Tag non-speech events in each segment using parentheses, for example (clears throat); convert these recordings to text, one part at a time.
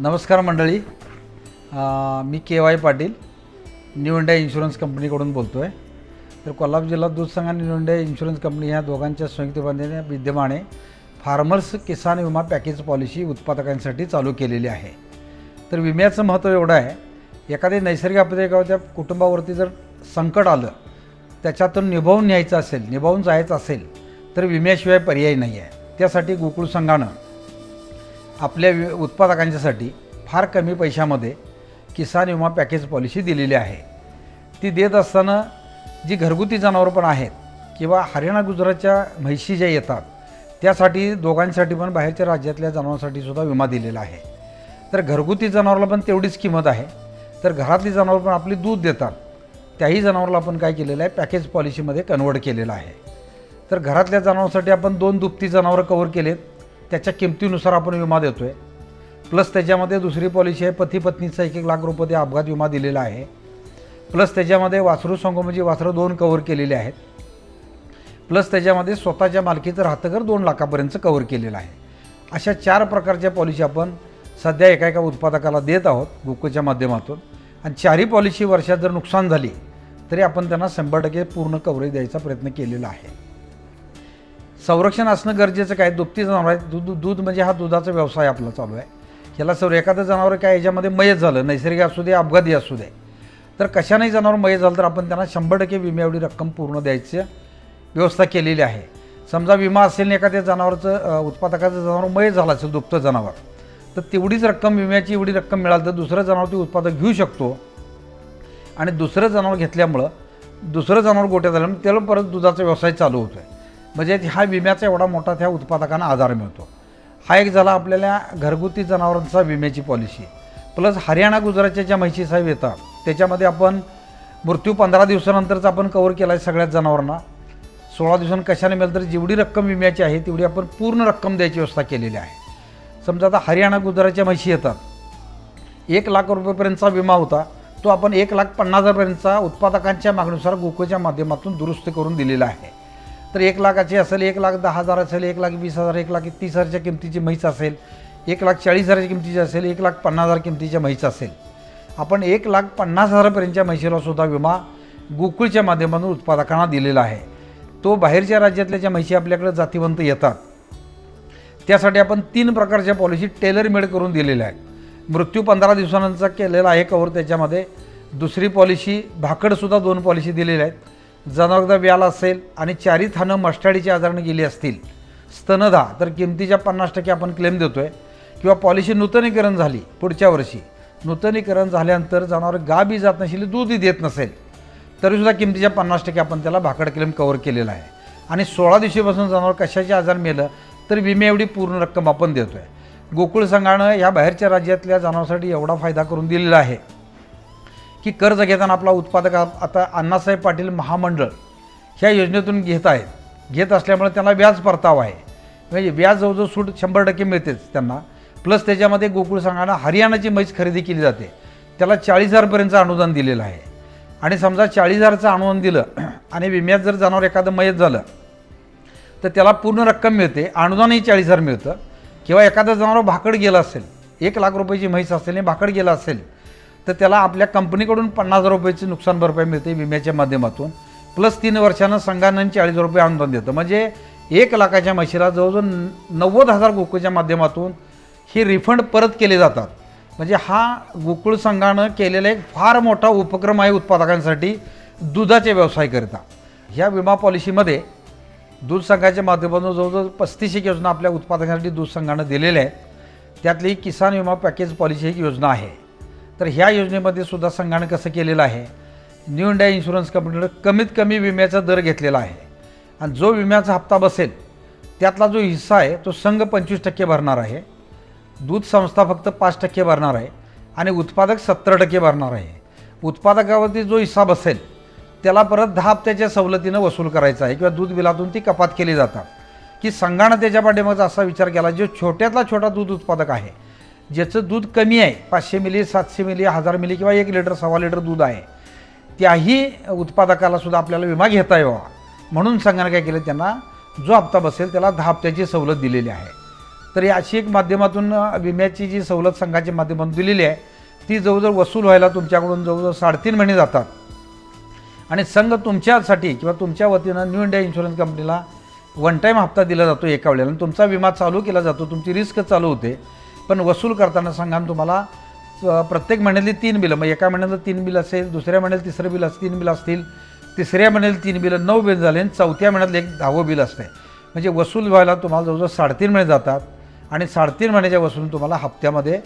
नमस्कार मंडळी. मी K Y Patil New India Insurance कंपनीकडून बोलतो आहे तर कोल्हापूर जिल्हा दूधसंघ आणि न्यू इंडिया इन्शुरन्स कंपनी ह्या दोघांच्या संयुक्त बंधने विद्यमाने फार्मर्स किसान विमा पॅकेज पॉलिसी उत्पादकांसाठी चालू केलेली आहे. तर विम्याचं महत्त्व एवढं आहे एखादी नैसर्गिक आपत्ती किंवा त्या कुटुंबावरती जर संकट आलं त्याच्यातून निभावून न्यायचं असेल निभावून जायचं असेल तर विम्याशिवाय पर्याय नाही आहे त्यासाठी गोकुळ संघानं आपल्या वि उत्पादकांच्यासाठी फार कमी पैशामध्ये किसान विमा पॅकेज पॉलिसी दिलेली आहे. ती देत असताना जी घरगुती जनावरं पण आहेत किंवा हरियाणा गुजरातच्या म्हैशी ज्या येतात त्यासाठी दोघांसाठी पण बाहेरच्या राज्यातल्या जनावरांसाठी सुद्धा विमा दिलेला आहे. तर घरगुती जनावरला पण तेवढीच किंमत आहे. तर घरातली जनावरं पण आपली दूध देतात. त्याही जनावरला आपण काय केलेलं आहे पॅकेज पॉलिसीमध्ये कन्वर्ट केलेलं आहे. तर घरातल्या जनावरांसाठी आपण दोन दुभती जनावरं कवर केलेत. त्याच्या किमतीनुसार आपण विमा देतो आहे प्लस त्याच्यामध्ये दुसरी पॉलिसी आहे पती पत्नीचा एक एक लाख रुपये अपघात विमा दिलेला आहे. प्लस त्याच्यामध्ये वासरू संगोमाची म्हणजे वासरं दोन कवर केलेले आहेत. प्लस त्याच्यामध्ये स्वतःच्या मालकीचं राहतं घर दोन लाखापर्यंत कवर केलेलं आहे. अशा चार प्रकारच्या पॉलिसी आपण सध्या एका एका उत्पादकाला देत आहोत गोकुळच्या माध्यमातून. आणि चारही पॉलिसी वर्षात जर नुकसान झाली तरी आपण त्यांना शंभर टक्के पूर्ण कव्हरेज द्यायचा प्रयत्न केलेला आहे. संरक्षण असणं गरजेचं काय? दुभती जनावर आहे. दूध दूध म्हणजे हा दुधाचा व्यवसाय आपला चालू आहे. ह्याला सर एखादं जनावर काय याच्यामध्ये मयत झालं नैसर्गिक असू दे अपघाती असू दे तर कशानेही जनावर मयत झालं तर आपण त्यांना शंभर टक्के विमा एवढी रक्कम पूर्ण द्यायची व्यवस्था केलेली आहे. समजा विमा असेल एखाद्या जनावरचं उत्पादकाचं जनावर मयत झालं असेल दुभतं जनावर तर तेवढीच रक्कम विम्याची एवढी रक्कम मिळाली तर दुसरं जनावर ते उत्पादक घेऊ शकतो. आणि दुसरं जनावर घेतल्यामुळं दुसरं जनावर गोट्या झाल्यामुळे त्याला परत दुधाचा व्यवसाय चालू होतो आहे म्हणजे हा विम्याचा एवढा मोठा त्या उत्पादकांना आधार मिळतो. हा एक झाला आपल्याला घरगुती जनावरांचा विम्याची पॉलिसी. प्लस हरियाणा गुजरातच्या ज्या म्हैशी साहेब येतात त्याच्यामध्ये आपण मृत्यू पंधरा दिवसानंतरच आपण कवर केला आहे सगळ्याच जनावरांना. सोळा दिवसांनी कशाने मिळेल तर जेवढी रक्कम विम्याची आहे तेवढी आपण पूर्ण रक्कम द्यायची व्यवस्था केलेली आहे. समजा आता हरियाणा गुजरातच्या म्हशी येतात. एक लाख रुपयेपर्यंतचा विमा होता तो आपण एक लाख पन्नास हजारपर्यंतचा उत्पादकांच्या मागणीनुसार गोकुळच्या माध्यमातून दुरुस्त करून दिलेला आहे. तर एक लाखाची असेल एक लाख दहा हजार असेल एक लाख वीस हजार एक लाख तीस हजारच्या किमतीची म्हैस असेल एक लाख चाळीस हजारच्या किमतीची असेल एक लाख पन्नास हजार किमतीच्या म्हैस असेल. आपण एक लाख पन्नास हजारापर्यंतच्या म्हैशीला सुद्धा विमा गोकुळच्या माध्यमातून उत्पादकांना दिलेला आहे. तो बाहेरच्या राज्यातल्या ज्या म्हैशी आपल्याकडे जातीवंत येतात त्यासाठी आपण तीन प्रकारच्या पॉलिसी टेलर मेड करून दिलेल्या आहेत. मृत्यू पंधरा दिवसानंतर केलेला आहे कवर त्याच्यामध्ये. दुसरी पॉलिसी भाकडसुद्धा दोन पॉलिसी दिलेल्या आहेत. जनावरदा व्याल असेल आणि चारी थानं मस्टाडीच्या आजाराने गेली असतील स्तनधा तर किमतीच्या पन्नास टक्के आपण क्लेम देतो आहे किंवा पॉलिसी नूतनीकरण झाली पुढच्या वर्षी नूतनीकरण झाल्यानंतर जनावर गाबी जात नसेल दूधही देत नसेल तरीसुद्धा किमतीच्या पन्नास टक्के आपण त्याला भाकड क्लेम कवर केलेला आहे. आणि सोळा दिवशीपासून जनावर कशाचे आजार मेलं तर विमे एवढी पूर्ण रक्कम आपण देतो आहे गोकुळ संघानं ह्या बाहेरच्या राज्यातल्या जनावरांसाठी एवढा फायदा करून दिलेला आहे. की कर्ज घेताना आपला उत्पादक आता अण्णासाहेब पाटील महामंडळ ह्या योजनेतून घेत आहेत. घेत असल्यामुळे त्यांना व्याज परतावा आहे. म्हणजे व्याज जवळजवळ सूट शंभर टक्के मिळतेच त्यांना. प्लस त्याच्यामध्ये गोकुळ संघानं हरियाणाची म्हैस खरेदी केली जाते. त्याला चाळीस हजारपर्यंतचं अनुदान दिलेलं आहे. आणि समजा चाळीस हजारचं अनुदान दिलं (clears throat) आणि विम्यात जर जनावर एखादं मयत झालं तर त्याला पूर्ण रक्कम मिळते. अनुदानही चाळीस हजार मिळतं. किंवा एखादं जनावर भाकड गेलं असेल एक लाख रुपयाची म्हैस असेल आणि भाकड गेलं असेल तर त्याला आपल्या कंपनीकडून पन्नास हजार रुपयाची नुकसान भरपाई मिळते विम्याच्या माध्यमातून. प्लस तीन वर्षानं संघानं चाळीस हजार रुपये अनुदान देतं. म्हणजे एक लाखाच्या म्हशीला जवळजवळ नव्वद हजार गोकुळच्या माध्यमातून हे रिफंड परत केले जातात. म्हणजे हा गोकुळ संघानं केलेला एक फार मोठा उपक्रम आहे उत्पादकांसाठी दुधाचे व्यवसायाकरिता ह्या विमा पॉलिसीमध्ये दूध संघाच्या माध्यमातून जवळजवळ पस्तीस एक योजना आपल्या उत्पादकांसाठी दूध संघानं दिलेल्या आहेत. त्यातली किसान विमा पॅकेज पॉलिसी एक योजना आहे. तर ह्या योजनेमध्ये सुद्धा संघानं कसं केलेलं आहे? न्यू इंडिया इन्शुरन्स कंपनीकडे कमीत कमी विम्याचा दर घेतलेला आहे. आणि जो विम्याचा हप्ता बसेल त्यातला जो हिस्सा आहे तो संघ पंचवीस टक्के भरणार आहे. दूध संस्था फक्त पाच टक्के भरणार आहे. आणि उत्पादक सत्तर टक्के भरणार आहे. उत्पादकावरती जो हिस्सा बसेल त्याला परत दहा हप्त्याच्या सवलतीनं वसूल करायचा आहे. किंवा दूध बिलातून ती कपात केली जातात. की संघानं त्याच्या पाठीमागचा असा विचार केला जो छोट्यातला छोटा दूध उत्पादक आहे ज्याचं दूध कमी आहे पाचशे मिली सातशे मिली हजार मिली किंवा एक लिटर सव्वा लिटर दूध आहे त्याही उत्पादकाला सुद्धा आपल्याला विमा घेता यावा. म्हणून संघानं काय केलं त्यांना जो हप्ता बसेल त्याला दहा हप्त्याची सवलत दिलेली आहे. तर अशी एक माध्यमातून विम्याची जी सवलत संघाच्या माध्यमातून दिलेली आहे ती जवळजवळ वसूल व्हायला तुमच्याकडून जवळजवळ साडेतीन महिने जातात. आणि संघ तुमच्यासाठी किंवा तुमच्या वतीनं न्यू इंडिया इन्शुरन्स कंपनीला वन टाईम हप्ता दिला जातो एका वेळेला. आणि तुमचा विमा चालू केला जातो तुमची रिस्क चालू होते. पण वसूल करताना सांगा तुम्हाला प्रत्येक महिन्यातली तीन बिलं मग एका महिन्यातलं तीन बिल असेल दुसऱ्या महिन्यात तिसरं बिल असतील तीन बिल असतील तिसऱ्या महिन्यात तीन बिलं नऊ बिल झाले आणि चौथ्या महिन्यातलं एक दहावं बिल असते. म्हणजे वसूल व्हायला तुम्हाला जवळजवळ साडेतीन महिने जातात आणि साडेतीन महिन्याच्या वसूल तुम्हाला हप्त्यामध्ये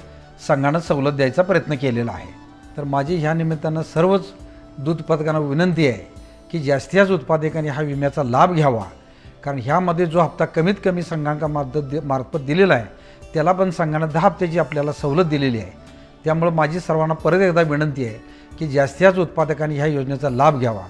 संघानं सवलत द्यायचा प्रयत्न केलेला आहे. तर माझी ह्या निमित्तानं सर्वच दूध उत्पादकांना विनंती आहे की जास्तीत जास्त उत्पादकांनी हा विम्याचा लाभ घ्यावा. कारण ह्यामध्ये जो हप्ता कमीत कमी संघांका मार्फत मार्फत दिलेला आहे त्याला पण संघानं दहा हप्त्याची आपल्याला सवलत दिलेली आहे त्यामुळं माझी सर्वांना परत एकदा विनंती आहे की जास्तीच उत्पादकांनी ह्या योजनेचा लाभ घ्यावा.